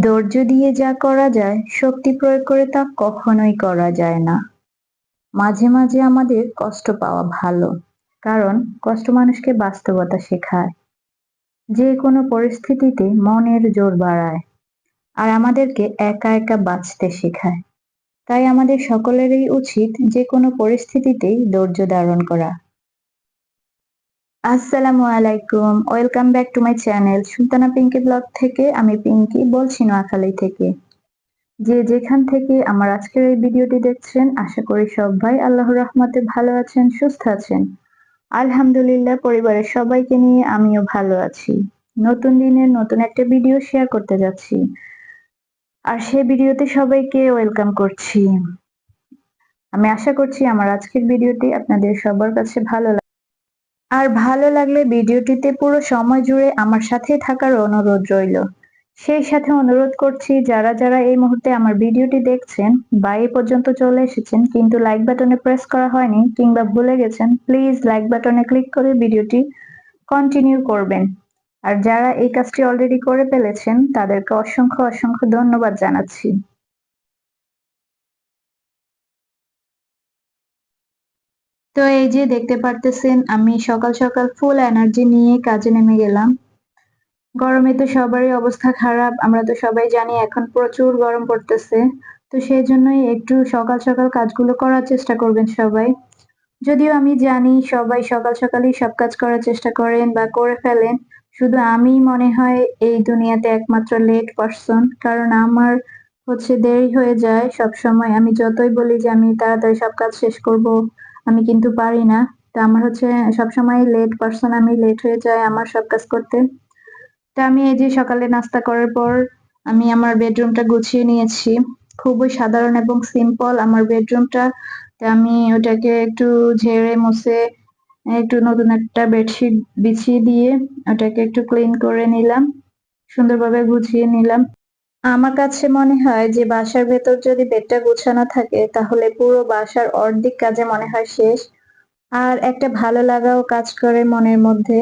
ধৈর্য দিয়ে যা করা যায়, শক্তি প্রয়োগ করে তা কখনোই করা যায় না। মাঝে মাঝে আমাদের কষ্ট পাওয়া ভালো, কারণ কষ্ট মানুষকে বাস্তবতা শেখায়। যে কোনো পরিস্থিতিতে মনের জোর বাড়ায়, আর আমাদেরকে একা একা বাঁচতে শেখায়। তাই আমাদের সকলেরই উচিত যে কোনো পরিস্থিতিতেই ধৈর্য ধারণ করা। আসসালামু আলাইকুম। Welcome back to my channel Sultana Pinky vlog থেকে আমি পিঙ্কি বলছি নোয়াখালী থেকে। যে যেখান থেকে আমার আজকের এই ভিডিওটি দেখছেন, আশা করি সবাই আল্লাহর রহমতে ভালো আছেন, সুস্থ আছেন। আলহামদুলিল্লাহ, পরিবারের সবাইকে নিয়ে আমিও ভালো আছি। নতুন দিনের নতুন একটা ভিডিও শেয়ার করতে যাচ্ছি। আর সেই ভিডিওতে সবাইকে ওয়েলকাম করছি। আমি আশা করছি আমার আজকের ভিডিওটি আপনাদের সবার কাছে ভালো আর ভালো লাগলে ভিডিওটিতে পুরো সময় জুড়ে আমার সাথে থাকার অনুরোধ রইল। সেই সাথে অনুরোধ করছি, যারা যারা এই মুহূর্তে আমার ভিডিওটি দেখছেন বা এই পর্যন্ত চলে এসেছেন কিন্তু লাইক বাটনে প্রেস করা হয়নি কিংবা ভুলে গেছেন প্লিজ লাইক বাটনে ক্লিক করে ভিডিওটি কন্টিনিউ করবেন। আর যারা এই কাজটি অলরেডি করে ফেলেছেন, তাদেরকে অসংখ্য অসংখ্য ধন্যবাদ জানাচ্ছি। তো এই যে দেখতে পারতেছেন, আমি সকাল সকাল ফুল এনার্জি নিয়ে কাজে নেমে গেলাম। গরমে তো সবারই অবস্থা খারাপ, আমরা তো সবাই জানি এখন প্রচুর গরম পড়তেছে। তো সেই জন্যই একটু সকাল সকাল কাজগুলো করার চেষ্টা করবেন সবাই। যদিও আমি জানি সবাই সকাল সকালই সব কাজ করার চেষ্টা করেন বা করে ফেলেন। শুধু আমি মনে হয় এই দুনিয়াতে একমাত্র লেট পারসন কারণ আমার হচ্ছে দেরি হয়ে যায় সব সময় আমি যতই বলি যে আমি তাড়াতাড়ি সব কাজ শেষ করব আমি কিন্তু পারি না। তো আমার হচ্ছে সবসময় লেট পারসন আমি লেট হয়ে যায় আমার সব কাজ করতে। তা আমি এই যে সকালে নাস্তা করার পর আমি আমার বেডরুমটা গুছিয়ে নিয়েছি। খুবই সাধারণ এবং সিম্পল আমার বেডরুমটা আমি ওটাকে একটু ঝেড়ে মুছে, একটু নতুন একটা বেডশিট বিছিয়ে দিয়ে ওটাকে একটু ক্লিন করে নিলাম। সুন্দরভাবে গুছিয়ে নিলাম। আমার কাছে মনে হয় যে বাসার ভেতর যদি বেডটা গুছানো থাকে, তাহলে পুরো বাসার অর্ধেক কাজে মনে হয় শেষ। আর একটা ভালো লাগাও কাজ করে মনের মধ্যে।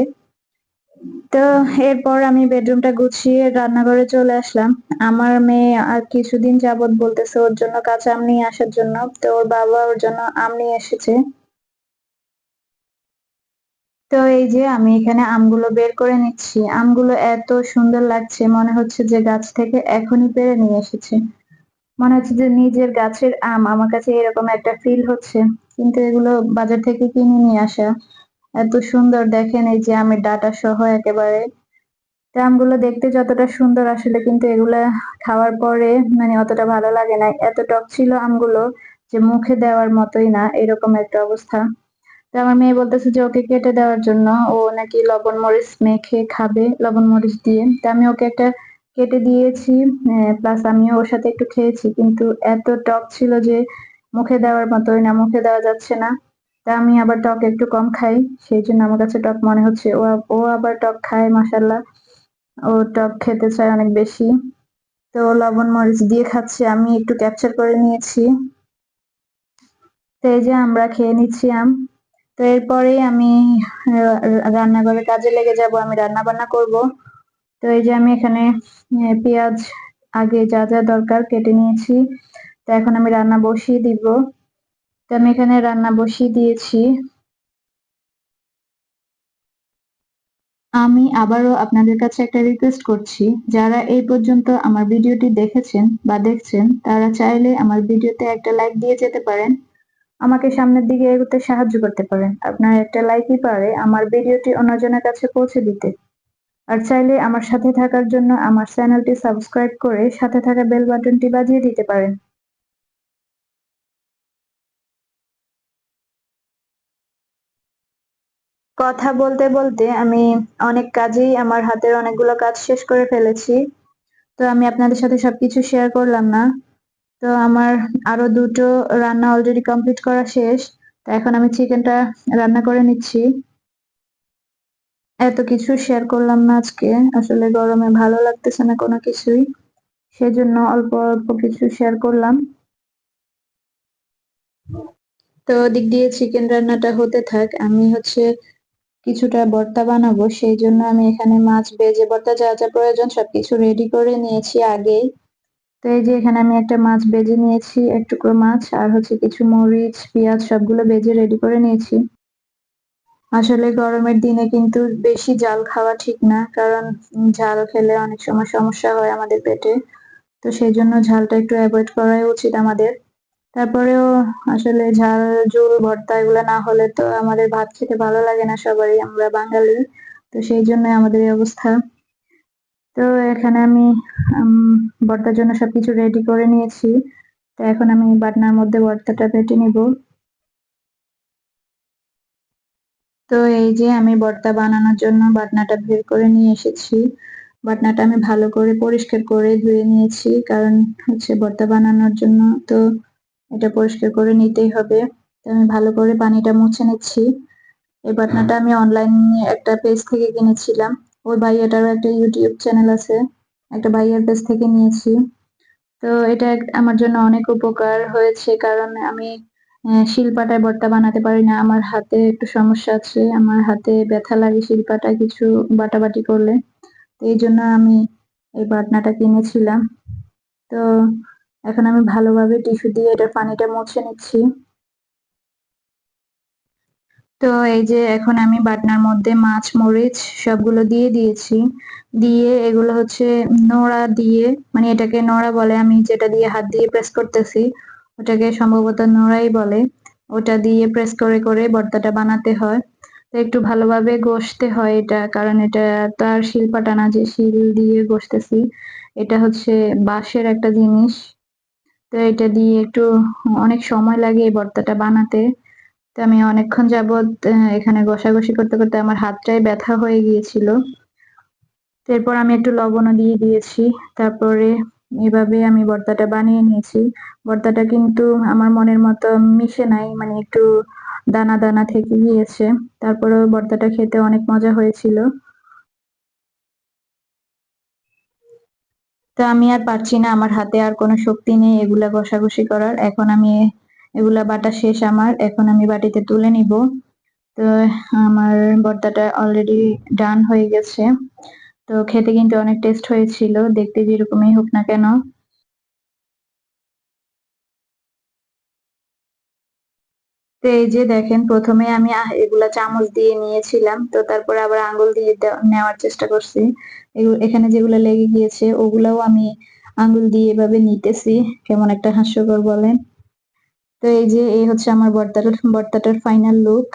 তো এরপর আমি বেডরুমটা গুছিয়ে রান্নাঘরে চলে আসলাম। আমার মেয়ে আর কিছুদিন যাবত বলতেছে, ওর জন্য কাঁচা আম নিয়ে আসার জন্য। তো ওর বাবা ওর জন্য আম নিয়ে এসেছে। তো এই যে আমি এখানে আমগুলো বের করে নিচ্ছি। আমগুলো এত সুন্দর লাগছে, মনে হচ্ছে যে গাছ থেকে এখনই পেরে নিয়ে এসেছে। মনে হচ্ছে যে নিজের গাছের আম, আমার কাছে এরকম একটা ফিল হচ্ছে। কিন্তু এগুলো বাজার থেকে কিনে নিয়ে আসা। এত সুন্দর, দেখেন এই যে আমের ডাটা সহ একেবারে। আমগুলো দেখতে যতটা সুন্দর আসলে, কিন্তু এগুলা খাওয়ার পরে মানে অতটা ভালো লাগে না। এত টক ছিল আমগুলো যে মুখে দেওয়ার মতোই না, এরকম একটা অবস্থা। তো আমার মেয়ে বলতেছে যে ওকে কেটে দেওয়ার জন্য। ও নাকি লবণ মরিচ মেখে খাবে, লবণ মরিচ দিয়ে। তা আমি ওকে একটা কেটে দিয়েছি প্লাস আমিও ওর সাথে একটু খেয়েছি। কিন্তু এত টক ছিল যে মুখে দেওয়ার মতোই না, মুখে দেওয়া যাচ্ছে না। তা আমি আবার টক একটু কম খাই, সেই জন্য আমার কাছে টক মনে হচ্ছে। ও ও আবার টক খায় মাসাল্লাহ ও টক খেতে চায় অনেক বেশি। তো লবণ মরিচ দিয়ে খাচ্ছে, আমি একটু ক্যাপচার করে নিয়েছি। তো এই যে আমরা খেয়ে নিচ্ছি আম। তো এরপরে আমি রান্নাঘরে কাজে লেগে যাব, আমি রান্না বান্না করব। তো এই যে আমি এখানে পেঁয়াজ আগে যা যা দরকার কেটে নিয়েছি। তো এখন আমি রান্না বসিয়ে দিব। তো আমি এখানে রান্না বসিয়ে দিয়েছি। আমি আবারও আপনাদের কাছে একটা রিকোয়েস্ট করছি। যারা এই পর্যন্ত আমার ভিডিওটি দেখেছেন বা দেখছেন, তারা চাইলে আমার ভিডিওতে একটা লাইক দিয়ে যেতে পারেন। আমাকে সামনের দিকে এগোতে সাহায্য করতে পারেন। আপনার একটা লাইকই পারে আমার ভিডিওটি অন্যজনের কাছে পৌঁছে দিতে। আর চাইলে আমার সাথে থাকার জন্য আমার চ্যানেলটি সাবস্ক্রাইব করে সাথে থাকা বেল বাটনটি বাজিয়ে দিতে পারেন। কথা বলতে বলতে আমি অনেক কাজেই আমার হাতের অনেকগুলো কাজ শেষ করে ফেলেছি। তো আমি আপনাদের সাথে সবকিছু শেয়ার করলাম না। তো আমার আরও দুটো রান্না অলরেডি কমপ্লিট করা শেষ, তো এখন আমি চিকেনটা রান্না করে নিচ্ছি। এত কিছু শেয়ার করলাম না আজকে, আসলে গরমে ভালো লাগতেছে না কোনো কিছুই, সেজন্য অল্প অল্প কিছু শেয়ার করলাম। তো দিক দিয়ে চিকেন রান্নাটা হতে থাক, আমি হচ্ছে কিছুটা ভর্তা বানাবো, সেই জন্য আমি এখানে মাছ, ভেজে ভর্তা যা যা প্রয়োজন সবকিছু রেডি করে নিয়েছি আগেই। তো এই যে এখানে আমি একটা মাছ বেজে নিয়েছি, এক টুকরো মাছ, আর হচ্ছে কিছু মরিচ, পেঁয়াজ, সবগুলো বেজে রেডি করে নিয়েছি। আসলে গরমের দিনে কিন্তু বেশি জাল খাওয়া ঠিক না, কারণ ঝাল খেলে অনেক সময় সমস্যা হয় আমাদের পেটে। তো সেই জন্য ঝালটা একটু অ্যাভয়েড করাই উচিত আমাদের। তারপরেও আসলে ঝাল, ঝোল, ভর্তা এগুলো না হলে তো আমাদের ভাত খেতে ভালো লাগে না সবারই, আমরা বাঙালি। তো সেই জন্য আমাদের এই অবস্থা। তো এখানে আমি ভর্তার জন্য সবকিছু রেডি করে নিয়েছি। তো এখন আমি বাটনার মধ্যে ভর্তাটা বেটে নিব। তো এই যে আমি ভর্তা বানানোর জন্য বাটনাটা বের করে নিয়ে এসেছি। বাটনাটা আমি ভালো করে পরিষ্কার করে ধুয়ে নিয়েছি, কারণ হচ্ছে ভর্তা বানানোর জন্য তো এটা পরিষ্কার করে নিতেই হবে। তো আমি ভালো করে পানিটা মুছে নিচ্ছি। এই বাটনাটা আমি অনলাইন একটা পেজ থেকে কিনেছিলাম। ওই ভাইয়াটারও একটা ইউটিউব চ্যানেল আছে, একটা ভাইয়ার পেজ থেকে নিয়েছি। তো এটা আমার জন্য অনেক উপকার হয়েছে কারণ আমি শিলপাটায় ভর্তা বানাতে পারি না। আমার হাতে একটু সমস্যা আছে, আমার হাতে ব্যথা লাগে শিলপাটায় কিছু বাটাবাটি করলে। তো এই জন্য আমি এই বাটনাটা কিনেছিলাম। তো এখন আমি ভালোভাবে টিস্যু দিয়ে এটা পানিটা মুছে নিচ্ছি। তো এই যে এখন আমি বাটনার মধ্যে মাছ, মরিচ সবগুলো দিয়ে দিয়েছি। দিয়ে এগুলো হচ্ছে নোড়া দিয়ে মানে এটাকে নোড়া বলে, আমি যেটা দিয়ে হাত দিয়ে প্রেস করতেছি, ওটাকে সম্ভবত নোড়াই বলে। ওটা দিয়ে প্রেস করে করে ভর্তাটা বানাতে হয়। তো একটু ভালোভাবে ঘষতে হয় এটা, কারণ এটা তার শিল্পাটা না যে শিল দিয়ে ঘষতেছি। এটা হচ্ছে বাঁশের একটা জিনিস। তো এটা দিয়ে একটু অনেক সময় লাগে এই ভর্তাটা বানাতে। তো আমি অনেকক্ষণ যাবৎ এখানে ঘষাঘষি করতে করতে আমার হাতটাই ব্যথা হয়ে গিয়েছিল। এরপর আমি একটু লবণও দিয়ে দিয়েছি। তারপরে এভাবে আমি ভর্তাটা বানিয়ে নিয়েছি। ভর্তাটা কিন্তু আমার মনের মতো মিশে নাই মানে একটু দানা দানা থেকে গিয়েছে। তারপরেও ভর্তাটা খেতে অনেক মজা হয়েছিল। তো আমি আর পারছি না, আমার হাতে আর কোনো শক্তি নেই এগুলা ঘষাঘষি করার। এখন আমি এগুলা বাটা শেষ আমার। এখন আমি বাটিতে তুলে নিব। তো, আমার ভর্তাটা অলরেডি ডান হয়ে গেছে। তো, খেতে কিন্তু অনেক টেস্ট হয়েছিল। দেখতে যেরকমই হোক না কেন। তো, এই যে দেখেন, প্রথমে আমি এগুলা চামচ দিয়ে নিয়েছিলাম। তো, তারপরে আবার আঙ্গুল দিয়ে নেওয়ার চেষ্টা করছি। এখানে যেগুলো লেগে গিয়েছে, ওগুলাও আমি আঙ্গুল দিয়ে এভাবে নিতেছি। কেমন একটা হাস্যকর বলেন। তো এই যে, এই হচ্ছে আমার বর্তাটার বর্তাটার ফাইনাল লুক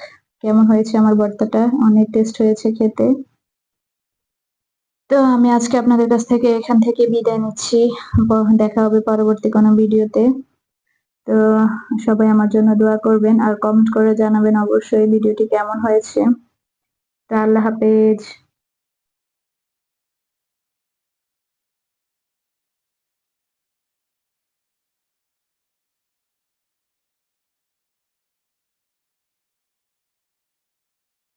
কেমন হয়েছে আমার বর্তাটা? অনেক টেস্ট হয়েছে খেতে। তো আমি আজকে আপনাদের কাছ থেকে এখান থেকে বিদায় নিচ্ছি। দেখা হবে পরবর্তী কোনো ভিডিওতে। তো সবাই আমার জন্য দোয়া করবেন। আর কমেন্ট করে জানাবেন অবশ্যই ভিডিওটি কেমন হয়েছে। তো আল্লাহ হাফেজ।